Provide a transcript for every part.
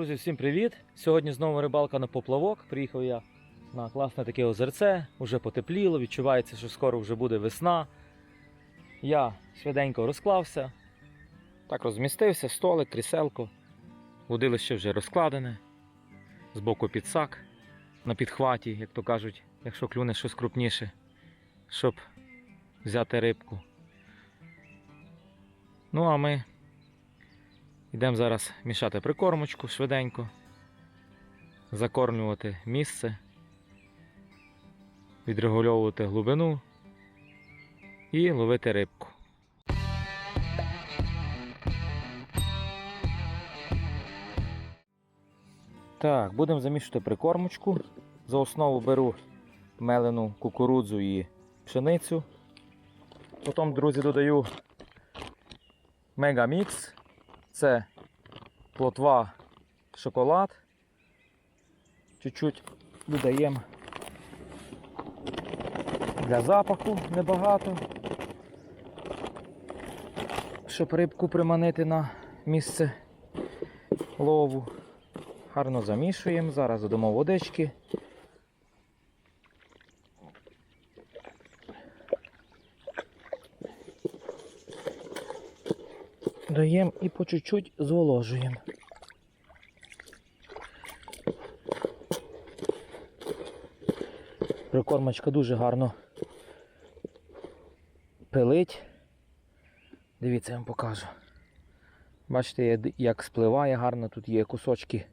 Друзі, всім привіт! Сьогодні знову рибалка на поплавок. Приїхав я на класне таке озерце, уже потепліло, відчувається, що скоро вже буде весна. Я швиденько розклався, так розмістився, столик, кріселко. Водилище вже розкладене, збоку підсак на підхваті, як то кажуть, якщо клюне щось крупніше, щоб взяти рибку. Ну а ми Йдемо зараз мішати прикормочку швиденько, закормлювати місце, відрегульовувати глибину і ловити рибку. Так, будемо замішувати прикормочку. За основу беру мелену кукурудзу і пшеницю. Потім, друзі, додаю мегамікс. Це плотва шоколад. Чуть-чуть додаємо для запаху небагато, щоб рибку приманити на місце лову. Гарно замішуємо, зараз додамо водички. Даємо і по чуть-чуть зволожуємо. Прикормочка дуже гарно пилить. Дивіться, я вам покажу. Бачите, як спливає гарно, тут є кусочки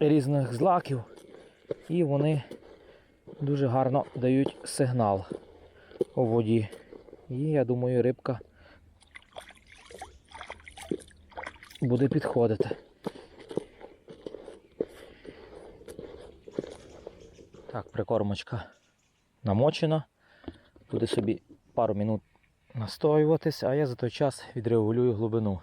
різних злаків, і вони дуже гарно дають сигнал у воді. І я думаю, рибка буде підходити. Так, прикормочка намочена. Буде собі пару минут настоюватись, а я за той час відрегулюю глибину.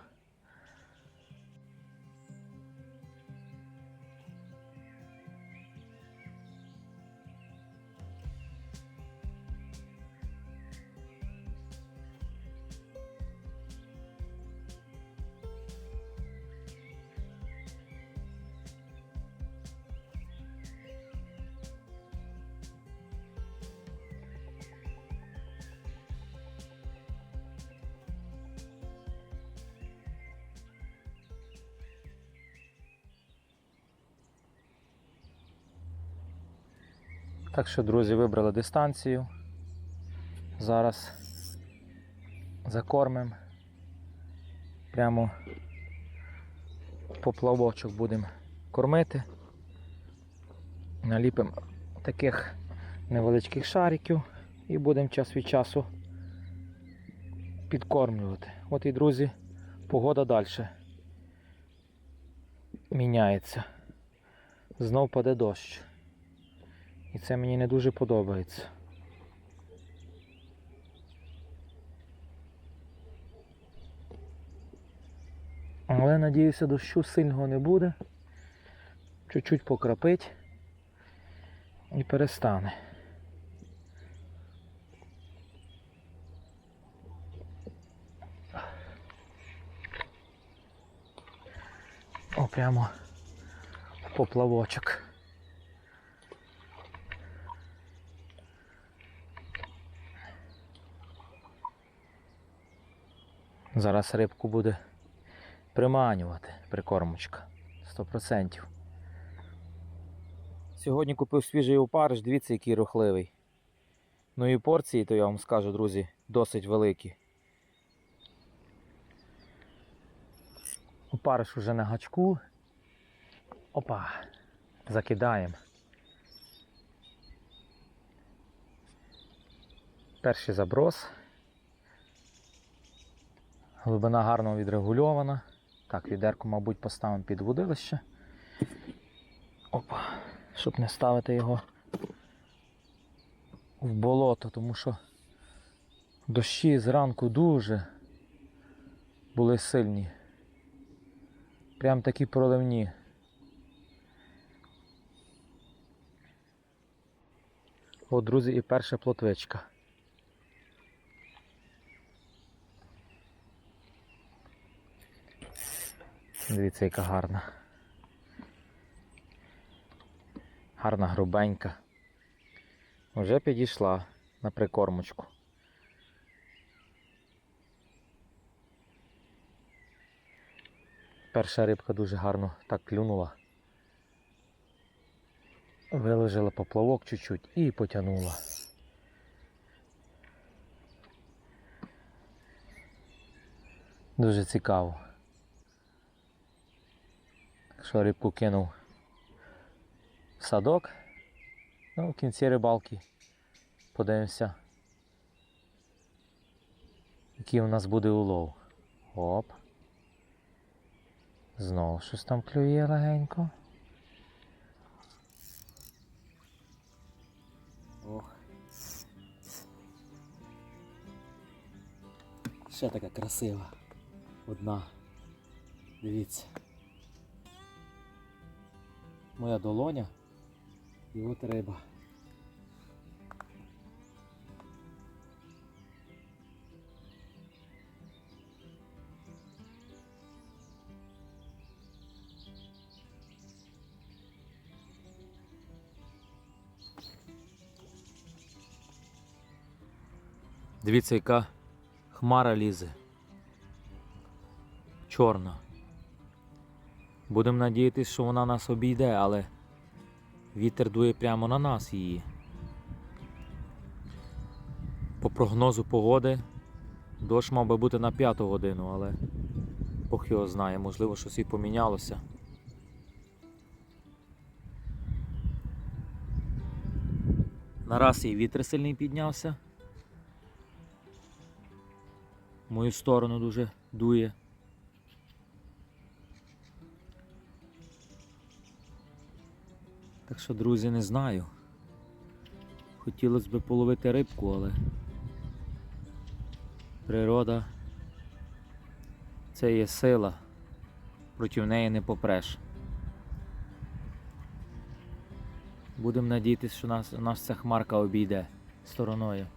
Так що, друзі, вибрали дистанцію. Зараз закормимо. Прямо поплавочок будемо кормити. Наліпимо таких невеличких шариків і будемо час від часу підкормлювати. От і, друзі, погода далі міняється. Знов паде дощ. І це мені не дуже подобається. Але надіюся, дощу сильного не буде. Чуть-чуть покрапить і перестане. О, прямо в поплавочок. Зараз рибку буде приманювати прикормочка. 100%. Сьогодні купив свіжий опариш, дивіться, який рухливий. Ну і порції, то я вам скажу, друзі, досить великі. Опариш уже на гачку. Опа, закидаємо. Перший заброс. Глибина гарно відрегульована. Так, відерку, мабуть, поставимо під водилище. Опа, щоб не ставити його в болото, тому що дощі зранку дуже були сильні. Прям такі проливні. От, друзі, і перша плотвичка. Дивіться, яка гарна. Гарна грубенька. Вже підійшла на прикормочку. Перша рибка дуже гарно так клюнула. Виложила поплавок чуть-чуть і потягнула. Дуже цікаво. Що рибку кинув в садок. Ну, в кінці рибалки подивимося, який у нас буде улов. Оп. Знову щось там клює легенько. Ох. Ще така красива. Одна. Дивіться. Моя долоня. І от риба. Дивіться, яка хмара лізе. Чорна. Будемо надіятися, що вона нас обійде, але вітер дує прямо на нас її. По прогнозу погоди дощ мав би бути на п'яту годину, але Бог його знає, можливо, щось і помінялося. Нараз і вітер сильний піднявся. В мою сторону дуже дує. Так що, друзі, не знаю. Хотілося б половити рибку, але природа це є сила, проти неї не попреш. Будемо надіятися, що нас, нас ця хмарка обійде стороною.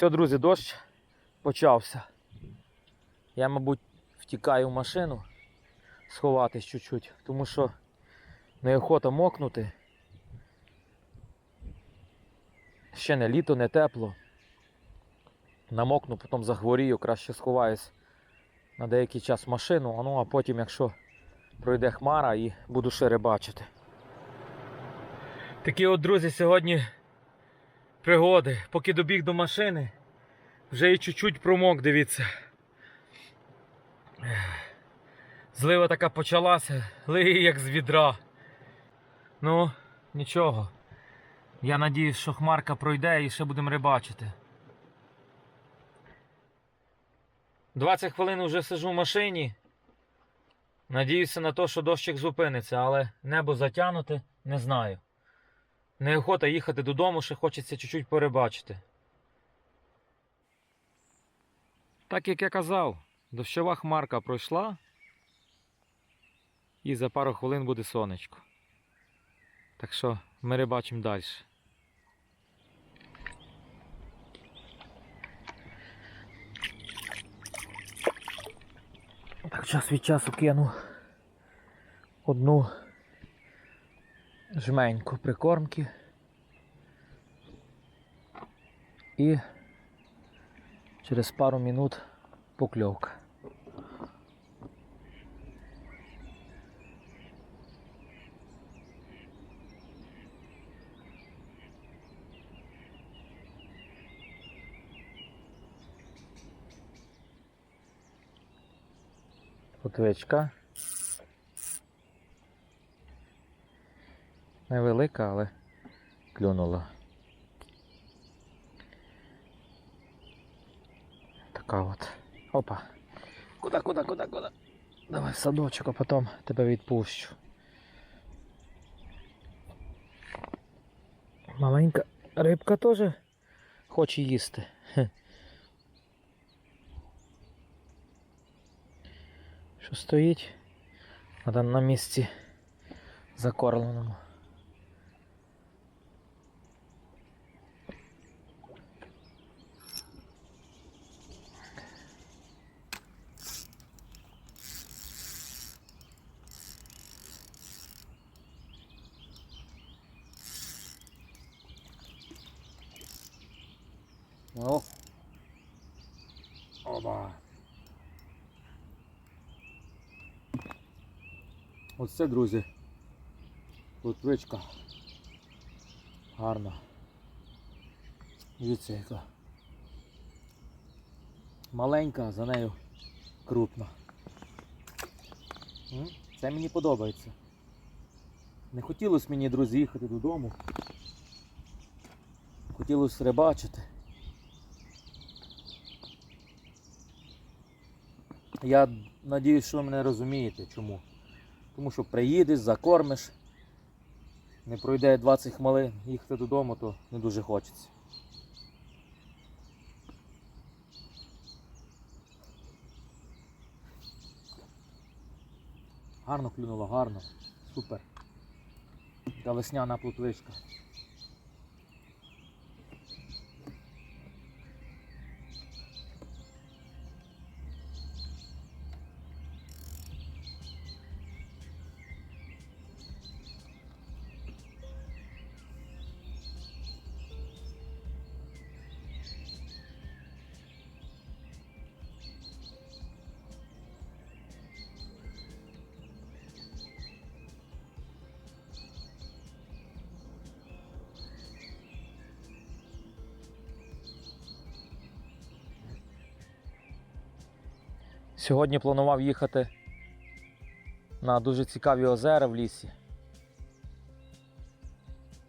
Все, друзі, дощ почався. Я, мабуть, втікаю в машину сховатись чуть-чуть, тому що неохота мокнути. Ще не літо, не тепло. Намокну, потім захворію, краще сховаюсь на деякий час в машину, ну а потім, якщо пройде хмара і буду ще рибачити. Такі от, друзі, сьогодні пригоди. Поки добіг до машини, вже і чуть-чуть промок, дивіться. Злива така почалася, лиє як з відра. Ну, нічого. Я надіюсь, що хмарка пройде і ще будемо рибачити. 20 хвилин вже сижу в машині. Надіюся на те, що дощик зупиниться, але небо затягнуте, не знаю. Неохота їхати додому, ще хочеться чуть-чуть порибачити. Так як я казав, дощова хмарка пройшла. І за пару хвилин буде сонечко. Так що ми рибачимо далі. Так, час від часу кину одну жменьку прикормки. І через пару минут покльовка. Плотвичка. Невелика, але клюнула. Така от. Опа. Куда, куда, куда, куда? Давай в садочок, а потім тебе відпущу. Маленька рибка теж хоче їсти. Що стоїть на, на місці закормленому. О. Оба. Оце, друзі. Плотвичка. Гарна. Дивіться яка. Маленька, а за нею крупна. Це мені подобається. Не хотілося мені, друзі, їхати додому. Хотілося рибачити. Я надіюсь, що ви мене розумієте чому. Тому що приїдеш, закормиш, не пройде 20 хвилин, їхати додому, то не дуже хочеться. Гарно клюнуло, гарно. Супер. Та весняна плотвичка. Сьогодні планував їхати на дуже цікаві озера в лісі.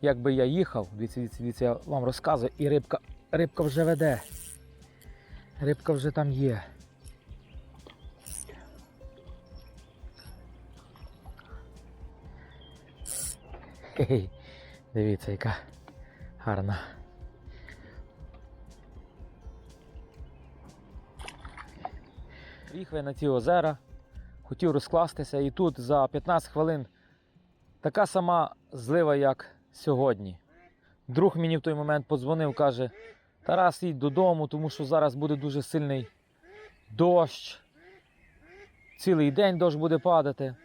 Якби я їхав, дивіться, дивіться, я вам розказую, і рибка, рибка вже веде. Рибка вже там є. Хе-хе. Дивіться, яка гарна. Приїхав на ці озера, хотів розкластися, і тут за 15 хвилин така сама злива, як сьогодні. Друг мені в той момент подзвонив, каже: Тарас, їдь додому, тому що зараз буде дуже сильний дощ. Цілий день дощ буде падати.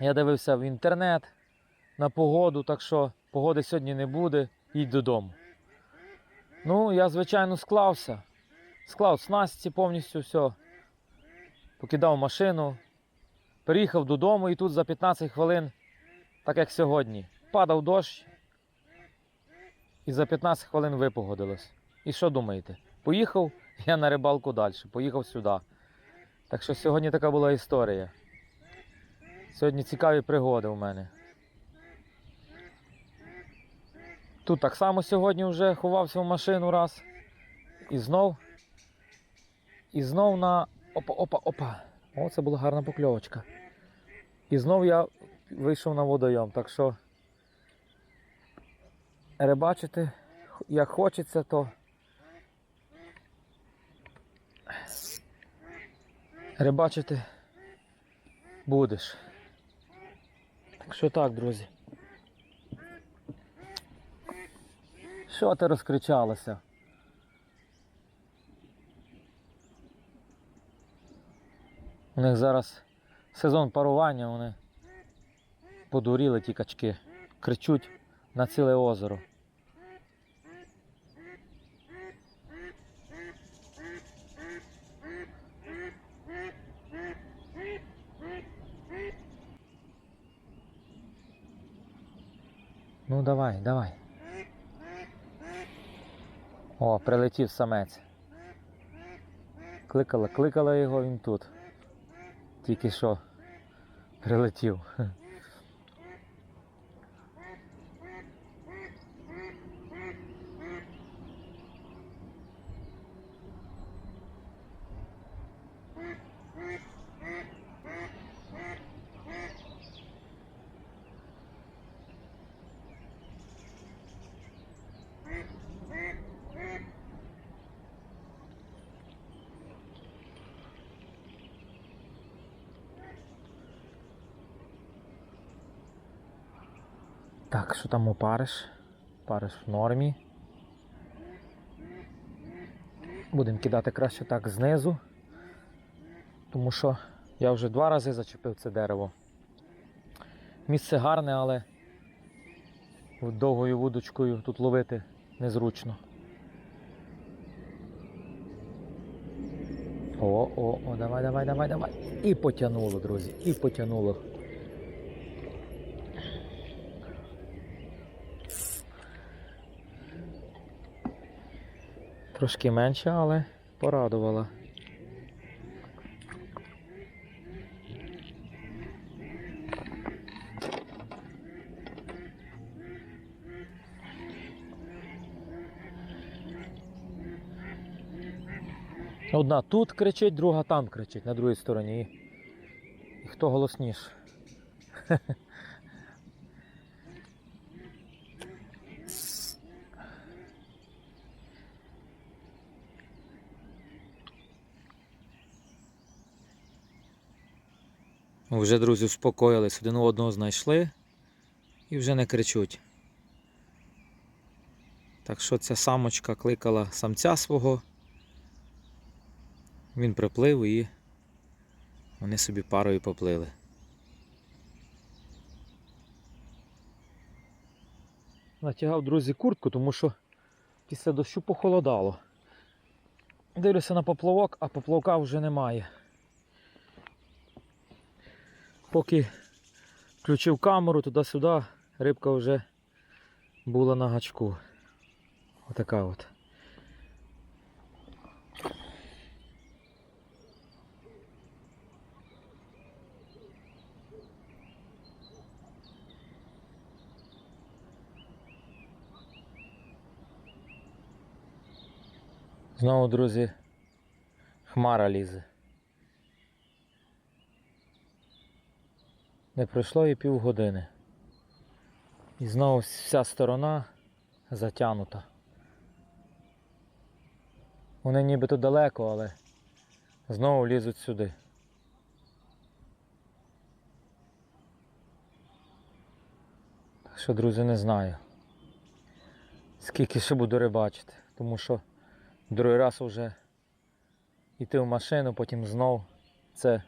Я дивився в інтернет на погоду, так що погоди сьогодні не буде, їдь додому. Ну, я, звичайно, склався. Склав снасті повністю все. Покидав машину, приїхав додому і тут за 15 хвилин, так як сьогодні, падав дощ. І за 15 хвилин випогодилось. І що думаєте? Поїхав я на рибалку далі, поїхав сюди. Так що сьогодні така була історія. Сьогодні цікаві пригоди у мене. Тут так само сьогодні вже ховався в машину раз. І знов. І знов на. Опа, опа, опа. О, це була гарна покльовочка. І знов я вийшов на водойом. Так що рибачити, як хочеться, то рибачити будеш. Так що так, друзі. Що ти розкричалася? У них зараз сезон парування, вони подуріли ті качки, кричуть на ціле озеро. Ну давай, давай. О, прилетів самець. Кликала, кликала його, він тут. Тільки що прилетів. Так, що там опариш? Париш в нормі. Будемо кидати краще так знизу, тому що я вже два рази зачепив це дерево. Місце гарне, але довгою вудочкою тут ловити незручно. О, о, о, давай, давай, давай, давай. І потягнуло, друзі, і потягнуло. Трошки менше, але порадувала. Одна тут кричить, друга там кричить на другій стороні. І, хто голосніше? Вже друзі успокоїлись, один одного знайшли і вже не кричуть. Так що ця самочка кликала самця свого. Він приплив і вони собі парою поплили. Натягав, друзі, куртку, тому що після дощу похолодало. Дивлюся на поплавок, а поплавка вже немає. Поки включив камеру туди-сюди, рибка вже була на гачку. Отака от. Знову, друзі, хмара лізе. Не пройшло і півгодини. І знову вся сторона затягнута. Вони нібито далеко, але знову лізуть сюди. Так що, друзі, не знаю. Скільки ще буду рибачити, тому що другий раз вже йти в машину, потім знов це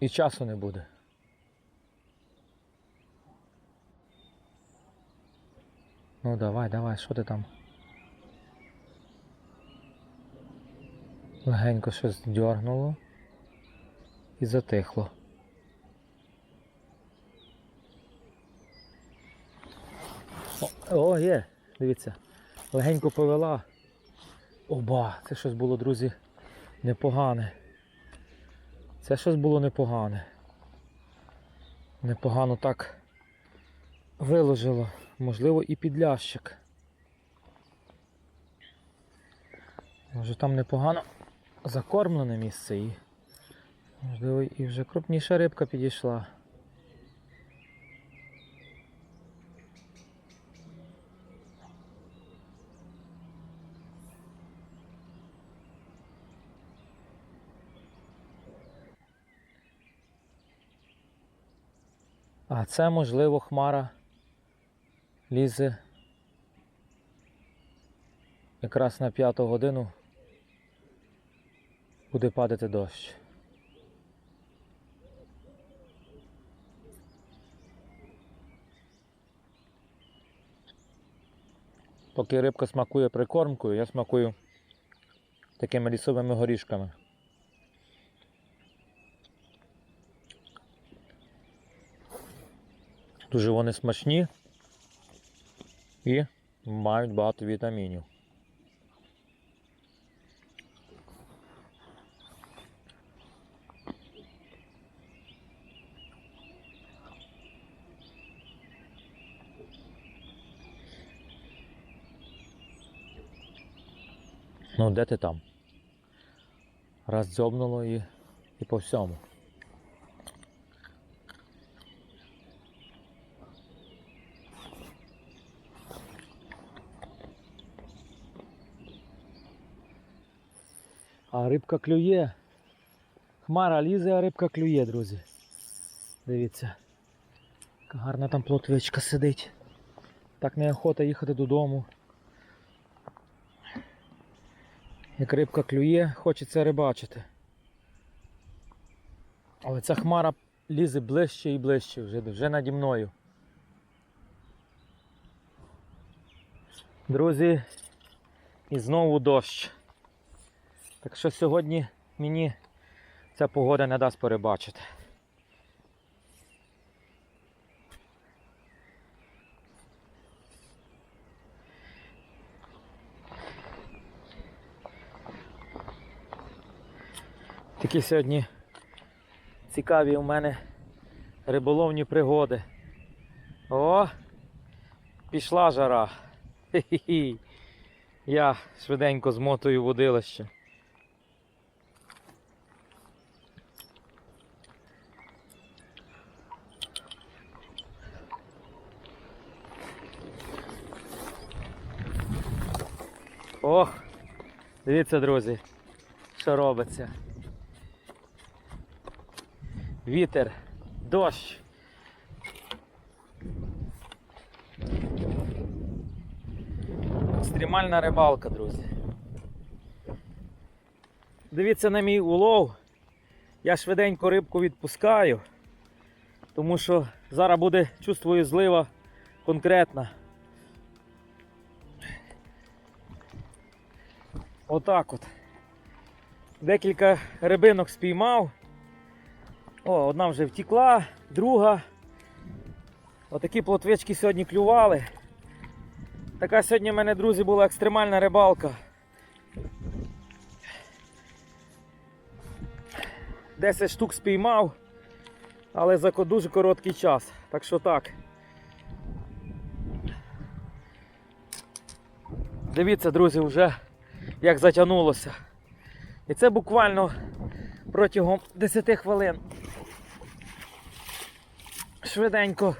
і часу не буде. Ну давай, давай, що ти там? Легенько щось дьорнуло і затихло. О, о, є, дивіться, легенько повела. Оба, це щось було, друзі, непогане. Це щось було непогане. Непогано так виложило. Можливо і підлящик. Може там непогано закормлене місце і можливо і вже крупніша рибка підійшла. А це можливо хмара лізе якраз на п'яту годину буде падати дощ. Поки рибка смакує прикормкою, я смакую такими лісовими горішками. Дуже вони смачні і мають багато вітамінів. Ну, де ти там? Раз дзьобнуло і, і по всьому. А рибка клює. Хмара лізе, а рибка клює, друзі. Дивіться. Яка гарна там плотвичка сидить. Так неохота їхати додому. Як рибка клює, хочеться рибачити. Але ця хмара лізе ближче і ближче, вже, вже наді мною. Друзі, і знову дощ. Так що сьогодні мені ця погода не дасть перебачити. Такі сьогодні цікаві у мене риболовні пригоди. О! Пішла жара. Хі-хі-хі. Я швиденько змотую водилище. Ох, дивіться, друзі, що робиться. Вітер, дощ. Екстремальна рибалка, друзі. Дивіться на мій улов. Я швиденько рибку відпускаю, тому що зараз буде чувствую злива конкретна. Отак от. Декілька рибинок спіймав. О, одна вже втекла, друга. Отакі плотвички сьогодні клювали. Така сьогодні в мене, друзі, була екстремальна рибалка. 10 штук спіймав, але за дуже короткий час. Так що так. Дивіться, друзі, вже як затягнулося. І це буквально протягом 10 хвилин. Швиденько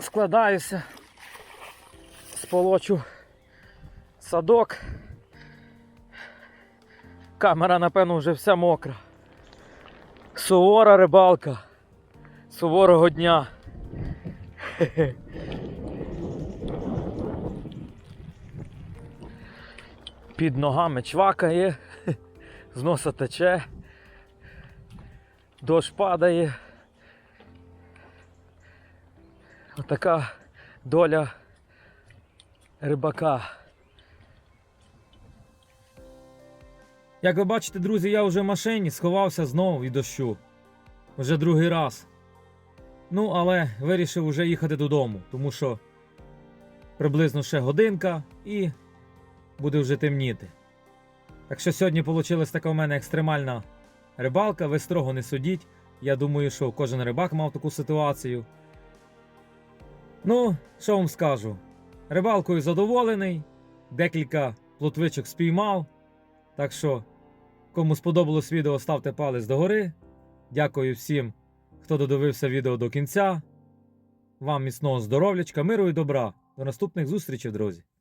складаюся, сполочу садок. Камера, напевно, вже вся мокра. Сувора рибалка. Суворого дня. Під ногами чвакає, з носа тече, дощ падає. Отака доля рибака. Як ви бачите, друзі, я вже в машині сховався знову від дощу. Вже другий раз. Ну, але вирішив вже їхати додому, тому що приблизно ще годинка і буде вже темніти. Так що сьогодні вийшла така у мене екстремальна рибалка, ви строго не судіть. Я думаю, що кожен рибак мав таку ситуацію. Ну, що вам скажу? Рибалкою задоволений, декілька плотвичок спіймав. Так що, кому сподобалось відео, ставте палець догори. Дякую всім, хто додивився відео до кінця. Вам міцного здоров'ячка, миру і добра. До наступних зустрічей, друзі!